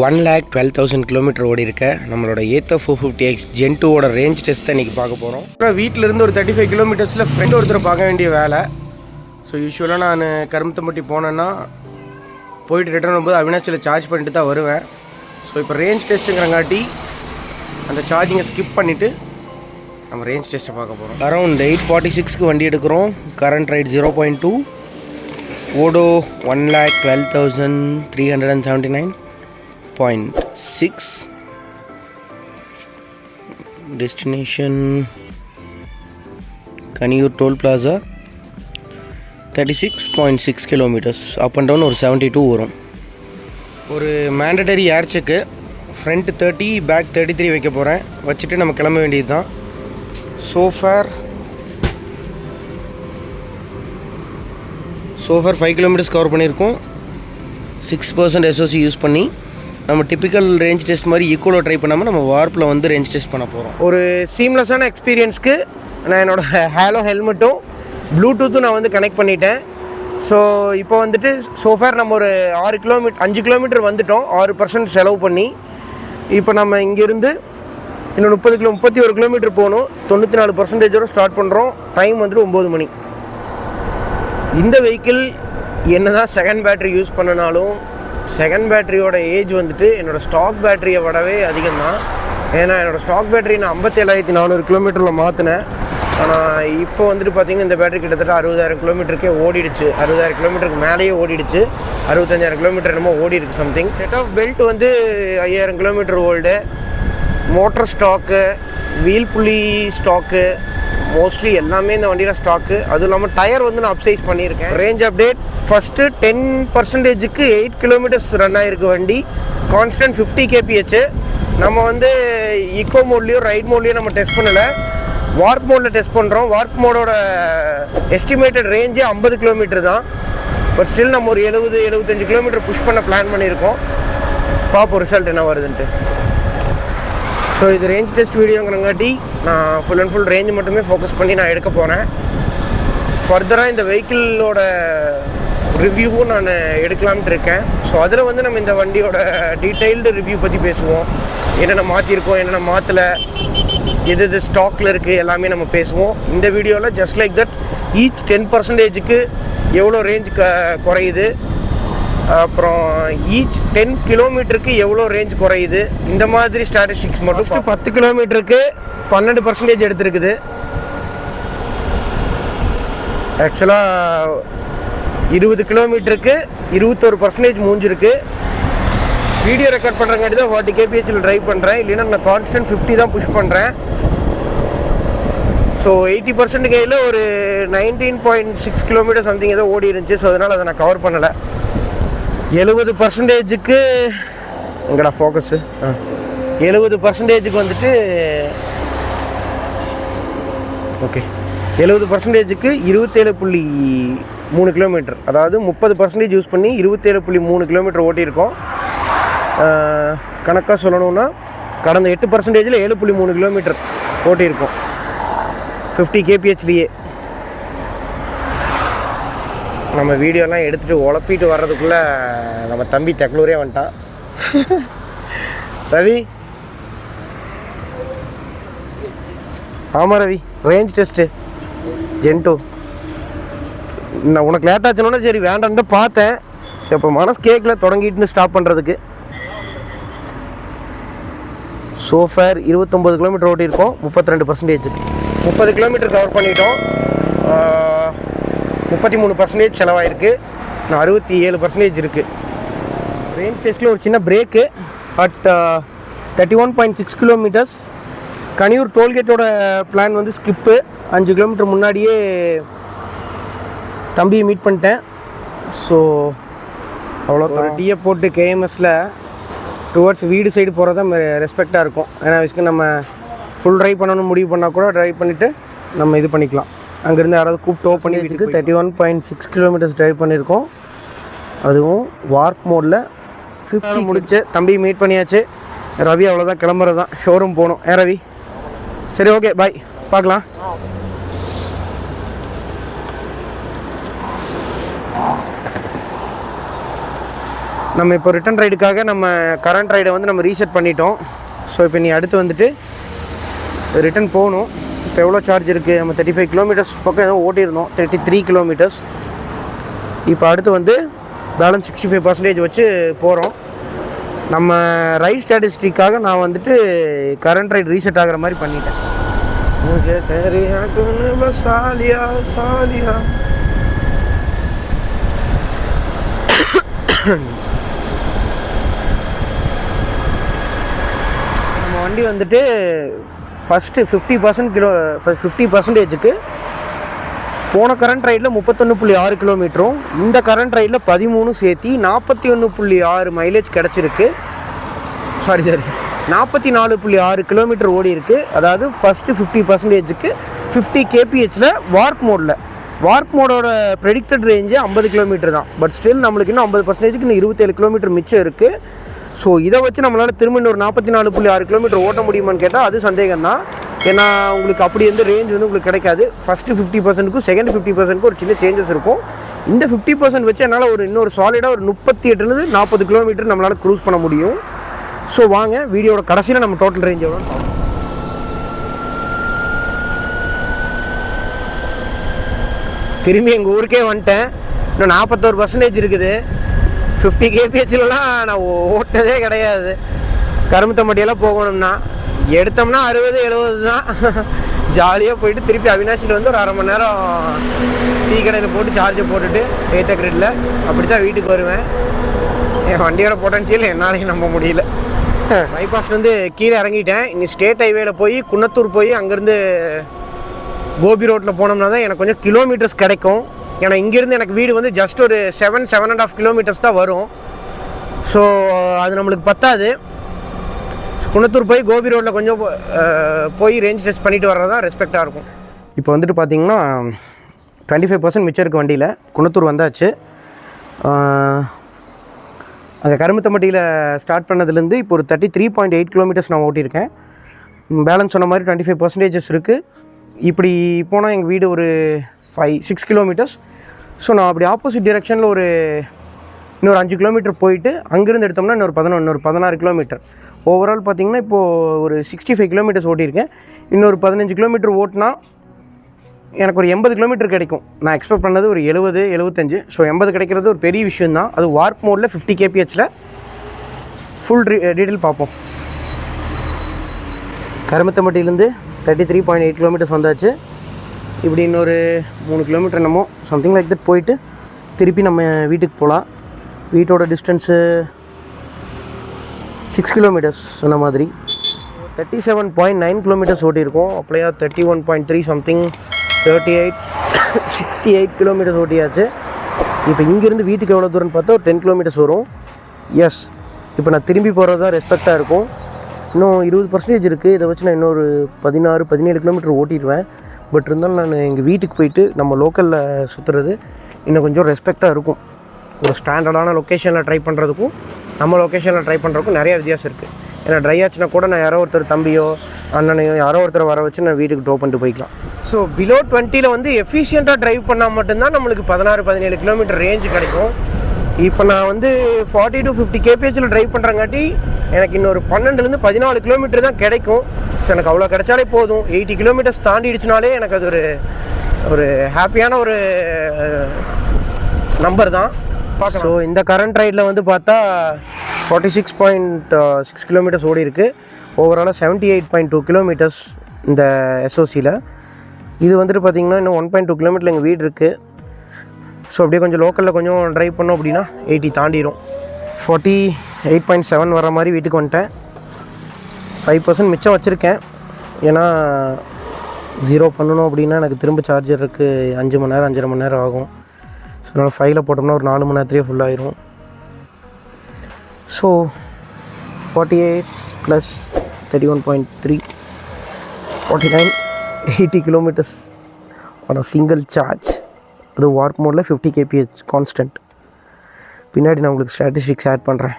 One lakh twelve thousand kilometre ஓடி இருக்க நம்மளோட Ather four fifty X gen டூவோட ரேஞ்ச் டெஸ்ட் தான் இன்றைக்கி பார்க்க போகிறோம் அப்புறம் வீட்டிலேருந்து ஒரு தேர்ட்டி ஃபைவ் கிலோமீட்டர்ஸில் ஃப்ரெண்ட் ஒருத்தர் பார்க்க வேண்டிய வேலை. ஸோ யூஸ்வலாக நான் கருமத்தம்பட்டி போனேன்னா போயிட்டு ரிட்டர்ன் வரும்போது அவினாச்சியில் சார்ஜ் பண்ணிட்டு தான் வருவேன். ஸோ இப்போ ரேஞ்ச் டெஸ்ட்டுங்கிறங்காட்டி அந்த சார்ஜிங்கை ஸ்கிப் பண்ணிவிட்டு நம்ம ரேஞ்ச் டெஸ்ட்டை பார்க்க போகிறோம் அரௌண்ட் எயிட் ஃபார்ட்டி சிக்ஸ்க்கு வண்டி எடுக்கிறோம். Current ride zero point two odo one lakh twelve thousand three hundred and seventy nine point six destination Kaniyur toll plaza thirty six point six kilometres up and down ஒரு seventy two வரும். ஒரு mandatory air check front thirty back thirty three வைக்க போகிறேன் வச்சுட்டு நம்ம கிளம்ப வேண்டியது தான் so far so far five kilometres cover பண்ணியிருக்கோம். சிக்ஸ் பர்சன்ட் எஸ்ஓசி யூஸ் பண்ணி. நம்ம டிப்பிக்கல் ரேஞ்ச் டெஸ்ட் மாதிரி ஈக்குவலாக ட்ரை பண்ணாமல் நம்ம வார்ப்பில் வந்து ரேஞ்ச் டெஸ்ட் பண்ண போகிறோம் ஒரு சீம்லெஸ்ஸான எக்ஸ்பீரியன்ஸ்க்கு நான் என்னோட ஹேலோ ஹெல்மெட்டும் ப்ளூடூத்தும் நான் வந்து கனெக்ட் பண்ணிட்டேன். ஸோ இப்போ வந்துட்டு சோஃபார் நம்ம ஒரு ஆறு கிலோமீட்டர் அஞ்சு கிலோமீட்டர் வந்துட்டோம். ஆறு பர்சன்ட் செலவு பண்ணி. இப்போ நம்ம இங்கேருந்து இன்னும் முப்பது கிலோ முப்பத்தி ஒரு கிலோமீட்டர் போகணும். தொண்ணூற்றி நாலு பர்சன்டேஜோட ஸ்டார்ட் பண்ணுறோம் டைம் வந்துட்டு ஒம்பது மணி. இந்த வெஹிக்கிள் என்ன தான் செகண்ட் பேட்டரி யூஸ் பண்ணனாலும் செகண்ட் பேட்டரியோட ஏஜ் வந்துட்டு என்னோடய ஸ்டாக் பேட்டரியை விடவே அதிகம் தான் ஏன்னா என்னோடய ஸ்டாக் பேட்டரி நான் ஐம்பத்தேழாயிரத்தி நானூறு கிலோமீட்டரில் மாற்றினேன் ஆனால் இப்போ வந்துட்டு பார்த்தீங்கன்னா இந்த பேட்டரி கிட்டத்தட்ட அறுபதாயிரம் கிலோமீட்டருக்கே ஓடிடுச்சு. அறுபதாயிரம் கிலோமீட்டருக்கு மேலேயே ஓடிடுச்சு. அறுபத்தஞ்சாயிரம் கிலோமீட்டர் என்னமோ ஓடி இருக்கு சம்திங் செட் ஆஃப் பெல்ட் வந்து ஐயாயிரம் kilometre old motor stock wheel புள்ளி ஸ்டாக்கு மோஸ்ட்லி எல்லாமே இந்த வண்டியில் ஸ்டாக்கு அதுவும் இல்லாமல் டயர் வந்து நான் அப்சைஸ் பண்ணியிருக்கேன். ரேஞ்ச் அப்டேட் ஃபஸ்ட்டு டென் பர்சன்டேஜுக்கு எயிட் கிலோமீட்டர்ஸ் ரன் ஆகிருக்கு வண்டி. கான்ஸ்டன்ட் ஃபிஃப்டி கேபிஹெச் நம்ம வந்து இக்கோ மோட்லேயும் ரைட் மோட்லேயும் நம்ம டெஸ்ட் பண்ணலை. வார்ப் மோடில் டெஸ்ட் பண்ணுறோம் வார்ப் மோடோட எஸ்டிமேட்டட் ரேஞ்சே ஐம்பது கிலோமீட்டர் தான். பட் ஸ்டில் நம்ம ஒரு எழுபது எழுபத்தஞ்சு கிலோமீட்டர் புஷ் பண்ண பிளான் பண்ணியிருக்கோம். பார்ப்போம் ரிசல்ட் என்ன வருதுன்ட்டு. ஸோ இது ரேஞ்ச் டெஸ்ட் வீடியோங்கிறங்காட்டி நான் ஃபுல் அண்ட் ஃபுல் ரேஞ்ச் மட்டுமே ஃபோக்கஸ் பண்ணி நான் எடுக்க போகிறேன் ஃபர்தராக இந்த வெஹிக்கிளோட ரிவ்யூவும் நான் எடுக்கலாம்னு இருக்கேன். ஸோ அதில் வந்து நம்ம இந்த வண்டியோட டீட்டெயில்டு ரிவ்யூ பற்றி பேசுவோம். என்னென்ன மாற்றிருக்கோம் என்னென்ன மாற்றலை எது எது ஸ்டாக்கில் இருக்குது எல்லாமே நம்ம பேசுவோம். இந்த வீடியோவில் just like that each ten பர்சன்டேஜுக்கு எவ்வளோ ரேஞ்ச் க குறையுது? அப்புறம் ஈச் டென் கிலோமீட்டருக்கு எவ்வளோ ரேஞ்ச் குறையுது? இந்த மாதிரி ஸ்டாட்டிஸ்டிக்ஸ் மட்டும் பத்து கிலோமீட்டருக்கு பன்னெண்டு பர்சன்டேஜ் எடுத்திருக்குது. ஆக்சுவலாக இருபது கிலோமீட்டருக்கு இருபத்தொரு பர்சன்டேஜ் மூஞ்சிருக்கு. வீடியோ ரெக்கார்ட் பண்ணுறங்காட்டி தான் ஃபார்ட்டி கேபிஹெச்சில் ட்ரைவ் பண்ணுறேன் இல்லைன்னா நான் கான்ஸ்டன்ட் ஃபிஃப்டி தான் புஷ் பண்ணுறேன் ஸோ எயிட்டி பர்சன்ட் கையில் ஒரு nineteen point six kilometre something ஏதோ ஓடி இருந்துச்சு. ஸோ அதனால் அதை நான் கவர் பண்ணலை. எழுபது பர்சன்டேஜுக்கு எங்கடா ஃபோக்கஸு ஆ. எழுபது பர்சன்டேஜுக்கு வந்துட்டு ஓகே எழுபது பர்சன்டேஜுக்கு இருபத்தேழு புள்ளி மூணு கிலோமீட்டர். அதாவது முப்பது பர்சன்டேஜ் யூஸ் பண்ணி இருபத்தேழு புள்ளி மூணு கிலோமீட்டர் ஓட்டியிருக்கோம். கணக்காக சொல்லணும்னா கடந்த எட்டு பர்சன்டேஜில் ஏழு புள்ளி மூணு கிலோமீட்டர் ஓட்டியிருக்கோம். ஃபிஃப்டி கேபிஹெச்லேயே நம்ம வீடியோலாம் எடுத்துகிட்டு உழப்பிட்டு வர்றதுக்குள்ளே நம்ம தம்பி தெக்லூரே வந்துட்டான். ரவி? ஆமாம் ரவி ரேஞ்ச் டெஸ்ட்டு ஜென்டோ நான் உனக்கு லேட் ஆச்சுனோட சரி வேண்டான்ட்டு பார்த்தேன். சரி இப்போ மனசு கேட்கல தொடங்கிட்டுன்னு ஸ்டாப் பண்ணுறதுக்கு சோஃபேர் இருபத்தொம்பது கிலோமீட்டர் ஓட்டியிருக்கோம் முப்பத்தி ரெண்டு பர்சன்டேஜ் முப்பது கிலோமீட்டர் கவர் பண்ணிட்டோம். முப்பத்தி மூணு பர்சன்டேஜ் செலவாயிருக்கு. நான் அறுபத்தி ஏழு பர்சன்டேஜ் இருக்குது ரேஞ்ச் டெஸ்ட்டில் ஒரு சின்ன break at thirty one point six kilometres Kaniyur டோல்கேட்டோட plan வந்து ஸ்கிப்பு அஞ்சு கிலோமீட்டர் முன்னாடியே தம்பியை மீட் பண்ணிட்டேன். ஸோ அவ்வளோ ஒரு டீயை போட்டு கேஎம்எஸில் டுவர்ட்ஸ் வீடு சைடு போகிறது தான் ரெஸ்பெக்டாக இருக்கும். ஏன்னா விஷயம் நம்ம ஃபுல் ட்ரைவ் பண்ணணும்னு முடிவு பண்ணால் கூட ட்ரைவ் பண்ணிவிட்டு நம்ம இது பண்ணிக்கலாம். அங்கேருந்து யாராவது கூப்பிட்டு ஓ பண்ணி வீட்டுக்கு thirty one point six kilometres drive பண்ணியிருக்கோம். அதுவும் வார்ப் மோடில் ஃபிஃப்டி முடிச்சு தம்பி மீட் பண்ணியாச்சு. ரவி அவ்வளோதான் கிளம்புறது தான் ஷோரூம் போகணும். ஏ ரவி? சரி ஓகே பாய் பார்க்கலாம். நம்ம இப்போ ரிட்டன் ரைடுக்காக நம்ம கரண்ட் ரைடை வந்து நம்ம ரீசெட் பண்ணிட்டோம். ஸோ இப்போ நீ அடுத்து வந்துட்டு ரிட்டன் போகணும். இப்போ எவ்வளோ சார்ஜ் இருக்குது நம்ம தேர்ட்டி ஃபைவ் கிலோமீட்டர்ஸ் பக்கம் ஏதோ ஓட்டியிருந்தோம். தேர்ட்டி த்ரீ கிலோமீட்டர்ஸ் இப்போ அடுத்து வந்து பேலன்ஸ் சிக்ஸ்டி ஃபைவ் பர்சன்டேஜ் வச்சு போகிறோம் நம்ம ரைட் ஸ்டாட்டிஸ்டிக்காக நான் வந்துட்டு கரண்ட் ரைட் ரீசெட் ஆகிற மாதிரி பண்ணிட்டேன். சாலியா சாலியா. நம்ம வண்டி வந்துட்டு first fifty percent kilo fifty பர்சன்டேஜுக்கு போன கரண்ட் ரைடில் முப்பத்தொன்று புள்ளி ஆறு கிலோமீட்டரும் இந்த கரண்ட் ரைடில் பதிமூணு சேர்த்தி நாற்பத்தி ஒன்று புள்ளி ஆறு மைலேஜ் கிடச்சிருக்கு. சாரி சாரி நாற்பத்தி நாலு புள்ளி ஆறு கிலோமீட்டர் ஓடி இருக்குது அதாவது ஃபஸ்ட்டு ஃபிஃப்டி பர்சன்டேஜுக்கு ஃபிஃப்டி கேபிஹெச்சில் வார்க் மோடில் வார்க் மோடோட ப்ரெடிக்டட் ரேஞ்சு ஐம்பது கிலோமீட்டர் தான். பட் ஸ்டில் நம்மளுக்கு இன்னும் ஐம்பது பர்சன்டேஜுக்கு இன்னும் இருபத்தேழு கிலோமீட்டர் மிச்சம் இருக்குது ஸோ இதை வச்சு நம்மளால் திரும்ப இன்னொரு நாற்பத்தி நாலு புள்ளி ஆறு கிலோமீட்டர் ஓட்ட முடியுமான்னு கேட்டால் அது சந்தேகம் தான் ஏன்னா உங்களுக்கு அப்படி வந்து ரேஞ்ச் வந்து உங்களுக்கு கிடைக்காது. ஃபஸ்ட்டு ஃபிஃப்டி பர்சன்ட்டுக்கும் செகண்ட் ஃபிஃப்டி பர்சன்ட்க்கு ஒரு சின்ன சேஞ்சஸ் இருக்கும். இந்த ஃபிஃப்டி பர்சன்ட் வச்சு என்னால் ஒரு இன்னொரு சாலிடாக ஒரு முப்பத்தி எட்டுலேருந்து நாற்பது கிலோமீட்டர் நம்மளால் க்ரூஸ் பண்ண முடியும். ஸோ வாங்க வீடியோட கடைசியில் நம்ம டோட்டல் ரேஞ்ச் எவ்வளோ திரும்பி எங்கள் ஊருக்கே வந்துட்டேன். இன்னும் நாற்பத்தோரு பர்சன்டேஜ் இருக்குது. ஃபிஃப்டி கேபிஹெச்லலாம் நான் ஓ- ஓட்டினதே கிடையாது. கரும்புத்தம்பட்டியெல்லாம் போகணும்னா. எடுத்தோம்னா அறுபது எழுபது தான். ஜாலியாக போயிட்டு திருப்பி அவினாஷியில் வந்து ஒரு அரை மணி நேரம் டீ கடையில் போட்டு சார்ஜை போட்டுட்டு ஏத்த கிரெட்டில் அப்படி தான் வீட்டுக்கு வருவேன். என் வண்டியோட பொட்டன்ஷியல் என்னாலையும் நம்ப முடியல. பைபாஸ்ல இருந்து கீழே இறங்கிட்டேன். இனி ஸ்டேட் ஹைவேல போய் குன்னத்தூர் போய் அங்கேருந்து கோபி ரோட்டில் போனோம்னா தான் எனக்கு கொஞ்சம் கிலோமீட்டர்ஸ் கிடைக்கும். ஏன்னா இங்கேருந்து எனக்கு வீடு வந்து ஜஸ்ட் ஒரு seven seven and half kilometres தான் வரும். ஸோ அது நம்மளுக்கு பத்தாது. குணத்தூர் போய் கோபி ரோட்டில் கொஞ்சம் போய் ரேஞ்ச் டெஸ்ட் பண்ணிட்டு வர்றது தான் ரெஸ்பெக்டாக இருக்கும். இப்போ வந்துட்டு பார்த்தீங்கன்னா டுவெண்ட்டி ஃபைவ் பர்சன்ட் மிச்சம் இருக்குது வண்டியில் குணத்தூர் வந்தாச்சு. அங்கே கரும்புத்தம்பட்டியில் ஸ்டார்ட் பண்ணதுலேருந்து இப்போ ஒரு thirty three point eight kilometres நான் ஓட்டியிருக்கேன். பேலன்ஸ் சொன்ன மாதிரி டுவெண்ட்டி ஃபைவ் பர்சன்டேஜஸ் இருக்குது இப்படி போனால் எங்கள் வீடு ஒரு ஃபைவ் சிக்ஸ் கிலோமீட்டர்ஸ் ஸோ நான் அப்படி ஆப்போசிட் டிரெக்ஷனில் ஒரு இன்னொரு அஞ்சு கிலோமீட்டர் போயிட்டு அங்கேருந்து எடுத்தோம்னா இன்னொரு பதினொன்று ஒரு பதினாறு கிலோமீட்டர் ஓவரால் பார்த்தீங்கன்னா இப்போது ஒரு சிக்ஸ்டி ஃபைவ் கிலோமீட்டர்ஸ் ஓட்டியிருக்கேன். இன்னொரு பதினஞ்சு கிலோமீட்டர் ஓட்டினா எனக்கு ஒரு எண்பது கிலோமீட்டர் கிடைக்கும். நான் எக்ஸ்பெக்ட் பண்ணது ஒரு எழுபது எழுபத்தஞ்சு ஸோ எண்பது கிடைக்கிறது ஒரு பெரிய விஷயம் தான் அது வார்ப் மோடில் ஃபிஃப்டி கேபிஹெச்சில் ஃபுல் டீட்டெயில் பார்ப்போம். கருமத்தம்பட்டியிலேருந்து thirty three point eight kilometres வந்தாச்சு. இப்படி இன்னொரு மூணு கிலோமீட்டர் என்னமோ சம்திங் லைக் தட் போயிட்டு திருப்பி நம்ம வீட்டுக்கு போகலாம் வீட்டோட டிஸ்டன்ஸு சிக்ஸ் கிலோமீட்டர்ஸ் சொன்ன மாதிரி. Thirty seven point nine kilometres ஓட்டியிருக்கோம். அப்படியா thirty one point three something thirty eight sixty eight kilometres ஓட்டியாச்சு. இப்போ இங்கேருந்து வீட்டுக்கு எவ்வளோ தூரம்னு பார்த்தா ஒரு டென் கிலோமீட்டர்ஸ் வரும். எஸ் இப்போ நான் திரும்பி போகிறது தான் ரெஸ்பெக்டாக இருக்கும். இன்னும் இருபது பர்சன்டேஜ் இருக்குது இதை வச்சு நான் இன்னொரு பதினாறு பதினேழு கிலோமீட்டர் ஓட்டிடுவேன். பட் இருந்தாலும் நான் எங்கள் வீட்டுக்கு போயிட்டு நம்ம லோக்கலில் சுற்றுறது இன்னும் கொஞ்சம் ரெஸ்பெக்டாக இருக்கும். ஒரு ஸ்டாண்டர்டான லொக்கேஷனில் ட்ரை பண்ணுறதுக்கும் நம்ம லொக்கேஷனில் ட்ரை பண்ணுறதுக்கும் நிறைய வித்தியாசம் இருக்குது ஏன்னா ட்ரை ஆச்சுன்னா கூட நான் யாரோ ஒருத்தர் தம்பியோ அண்ணனையோ யாரோ ஒருத்தர் வர வச்சு நான் வீட்டுக்கு ட்ரோ பண்ணிட்டு போய்க்கலாம். ஸோ பிலோ டுவெண்ட்டியில் வந்து எஃபிஷியண்ட்டாக ட்ரைவ் பண்ணால் மட்டும்தான் நம்மளுக்கு பதினாறு பதினேழு கிலோமீட்டர் ரேஞ்சு கிடைக்கும். இப்போ நான் வந்து ஃபார்ட்டி டு ஃபிஃப்டி கேபிஹெச்சில் ட்ரைவ் பண்ணுறங்காட்டி எனக்கு இன்னொரு பன்னெண்டுலேருந்து பதினாலு கிலோமீட்டர் தான் கிடைக்கும். ஸோ எனக்கு அவ்வளோ கிடைச்சாலே போதும். எயிட்டி கிலோமீட்டர்ஸ் தாண்டிடுச்சுனாலே எனக்கு அது ஒரு ஒரு ஹாப்பியான ஒரு நம்பர் தான். ஸோ இந்த கரண்ட் ரைடில் வந்து பார்த்தா forty six point six kilometres ஓடி இருக்கு. ஓவராலாக seventy eight point two kilometres இந்த எஸ்ஓசியில் இது வந்துட்டு பார்த்தீங்கன்னா இன்னும் ஒன் பாயிண்ட் டூ கிலோமீட்டர் எங்கள் வீடு இருக்குது ஸோ அப்படியே கொஞ்சம் லோக்கலில் கொஞ்சம் ட்ரைவ் பண்ணோம் அப்படின்னா எயிட்டி தாண்டிடும் ஃபார்ட்டி எயிட் பாயிண்ட் செவன் வர மாதிரி வீட்டுக்கு வந்துட்டேன். ஃபைவ் பர்சன்ட் மிச்சம் வச்சுருக்கேன். ஏன்னா ஜீரோ பண்ணணும் அப்படின்னா எனக்கு திரும்ப சார்ஜருக்கு அஞ்சு மணி நேரம் அஞ்சரை மணி நேரம் ஆகும். ஸோ அதனால் ஃபைவ்ல போட்டோம்னா ஒரு நாலு மணி நேரத்துலேயே ஃபுல்லாயிரும் so forty eight plus thirty one point three forty nine eighty kilometres on a single charge அது வார்ப் மோடில் ஃபிஃப்டி கேபிஹெச் கான்ஸ்டன்ட் பின்னாடி நான் உங்களுக்கு ஸ்டாட்டிஸ்டிக்ஸ் ஆட் பண்ணுறேன்